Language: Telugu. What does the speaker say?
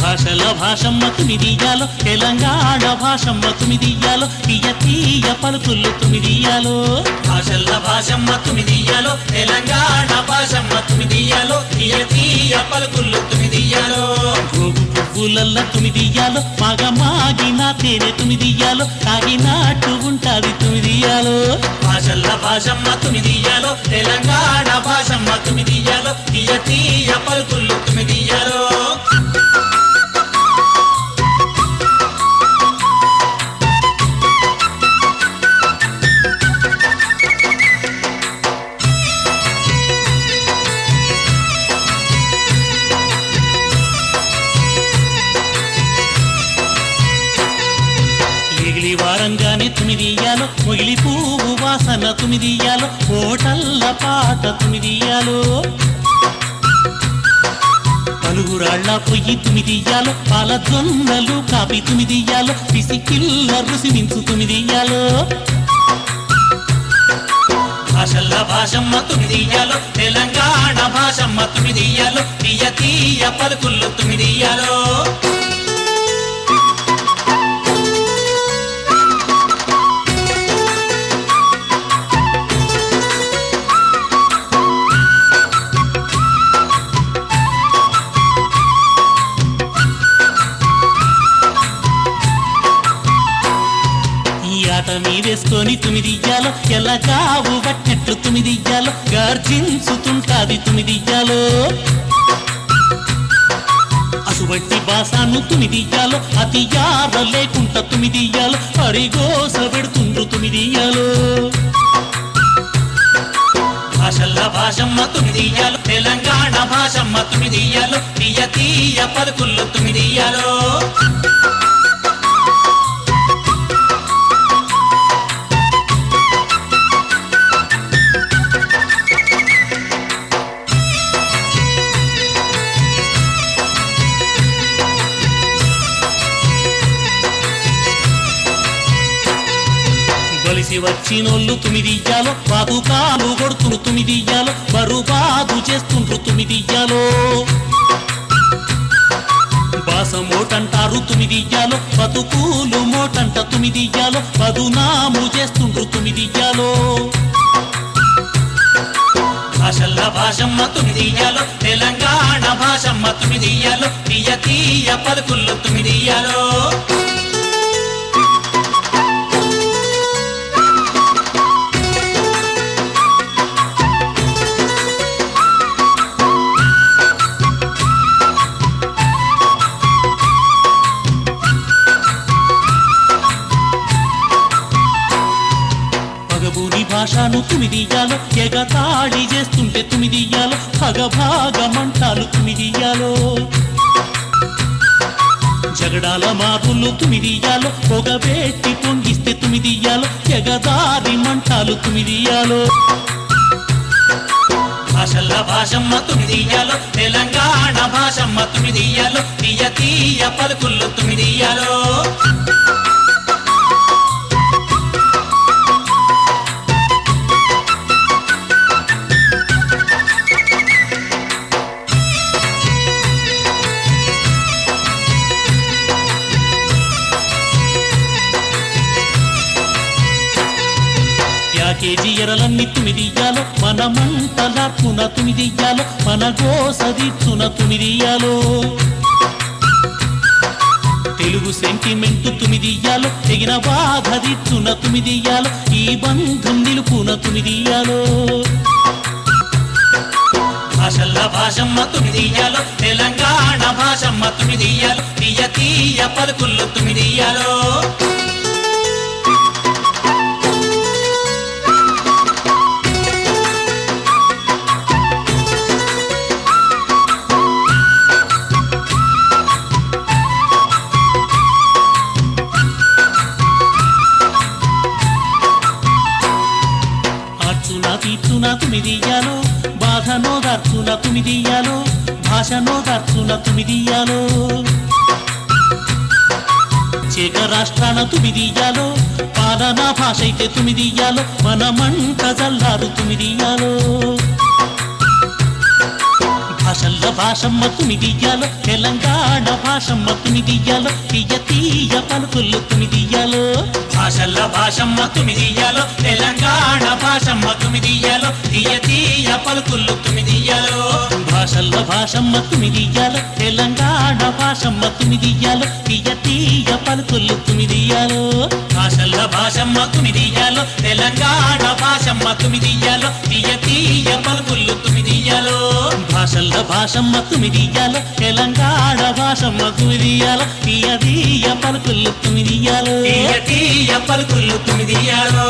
భాషల భాషమ్మ తుమిదియాలో తెలంగాణ భాషమ్మ తుమిదియ్యాలో తీయ తీయ పలుకులు తుమిదియ్యాలో. భాషల్ల భాషమ్మ తుమిదియ్యాలో తెలంగాణ భాషమ్మ తుమిదియ్యాలో తీయ తీయ పలుకులు తుమిదియ్యాలో. గోగు పువ్వులల్ల తుమిదియ్యాలో మగ మాగిన తేనె తుమిదియాలో తాగినట్టు ఉంటాది తుమిదియ్యాలో. భాషల్ల భాషమ్మ తుమిదియ్యాలో తెలంగాణ భాషమ్మ తుమిదియ్యాలో తీయ తీయ పలుకులు ఎగిలి తుమిదియాలో మొగిలి పువ్వు వాసన తుమిదియాలో ఓటల్ల పాట తుమిదియాలో. పలుగురాళ్ళ పొయ్యి తుమిదియాలో పాల దొన్నలు కాపి తుమిదియాలో పిసికిల్ల రుసి మించు తుమిదియాలో. భాషల్ల భాషమ్మ తుమిదియాలో తెలంగాణ భాషమ్మ తుమిదియాలో తీయ తీయ పలుకుల్లో తుమిదియాలో. ఈ మీరేసుకొని తుమిదియ్యాలో ఎలా కావు పట్టినట్లు తుమిదియ్యాలో గర్జించుతుంటాది తుమిదియ్యాలో అసువంటి బాసాను తుమిదియ్యాలో అతి యాద లేకుండా తుమిదియ్యాలో అరిగోస పెడుతుండ్రు తుమిదియ్యాలో భాషల్ల భాషమ్మ తుమిదియ్యాలో తెలంగాణ భాషమ్మ తుమిదియ్యాలో తీయ తీయ పలుకుల్లో తుమిదియ్యాలో కలిసి వచ్చినోళ్ళు తుమిదియ్యాలో పాదుకాలు కొడుతును తుమిదియ్యాలో బరుబాదు చేస్తుండ్రు తుమిదియ్యాలో. బాసమోటంటారు తుమిదియ్యాలో బతుకులు మోటంట తుమిదియ్యాలో బదునాము చేస్తుండ్రు తుమిదియ్యాలో. భాషల్ల భాషమ్మ తుమిదియ్యాలో తెలంగాణ భాషమ్మ తుమిదియ్యాలో తీయ తీయ పలుకుల్లో తుమిదియ్యాలో. పగబూని భాషను తుమిదియ్యాలో ఎగతాళి చేస్తుంటే తుమిదియాలో పగభాగమంటాలు తుమిదియాలో. జగడాల మారులు తుమిదియ్యాలో పొగబెట్టి పొంగిస్తే తుమిదియాలో ఎగదారి మంటాలు తుమిదియాలో. భాషల్ల భాషమ్మ తుమిదియాలో తెలంగాణ భాషమ్మ తుమిదియాలో తీయ తీయ పలుకులు తుమిదియాలో. కేజీ ఎరలన్నీ తుమిదియ్యాలో మన తున తుమిదియ్యాలో మన గోసదిచ్చున తుమిదియ్యాలో తెలుగు సెంటిమెంట్ తుమిదియ్యాలో తెగిన బాధది తున తుమిదియ్యాలో ఈ బంధం నిలుపున తుమిదియ్యాలో భాషల్ల భాషమ్మ తుమిదియ్యాలో తెలంగాణ భాషమ్మ తుమిదియ్యాలో తీయ తీయ పలుకుల్లో తుమిదియ్యాలో తుమిదియ్యాలో బాధ నోద దార్చున తుమిదియాలో భాషనో దార్చున తుమిదియాలో చేక రాష్ట్రాల తుమిదియాలో పాలనా భాష అయితే తుమిదియాలో మనమంట జల్లారు తుమిదియాలో. భాషమ్మ తుమిదియాలో తెలంగాణ భాషమ్మ తుమిదియాలో తీయ తీయ పలుకులు తుమిదియాలో భాషల్ల భాషమ్మ తుమిదియ్యాలో తెలంగాణ భాషమ్మ తుమిదియ్యాలో తీయ తీయ పలుకులు తుమిదియ్యాలో భాషల్ల భాషమ్మ తుమిదియాలో తెలంగాణ భాషమ్మ తుమిదియాలో తీయ తీయ పలుకులు తుమిదియాలో భాషల్ల భాషమ్మ తుమిదియ్యాలో తెలంగాణ భాషమ్మ తుమిదియ్యాలో తీయ తీయ పలుకులు తుమిదియ్యాలో భాషల్ల భాషమ్మ తుమిదియాలో తెలంగాణ భాషమ్మ తుమిదియాలో తీయ తీయ పలుకులు తుమిదియాలో తీయ తీయ పలుకులు తుమిదియ్యాలో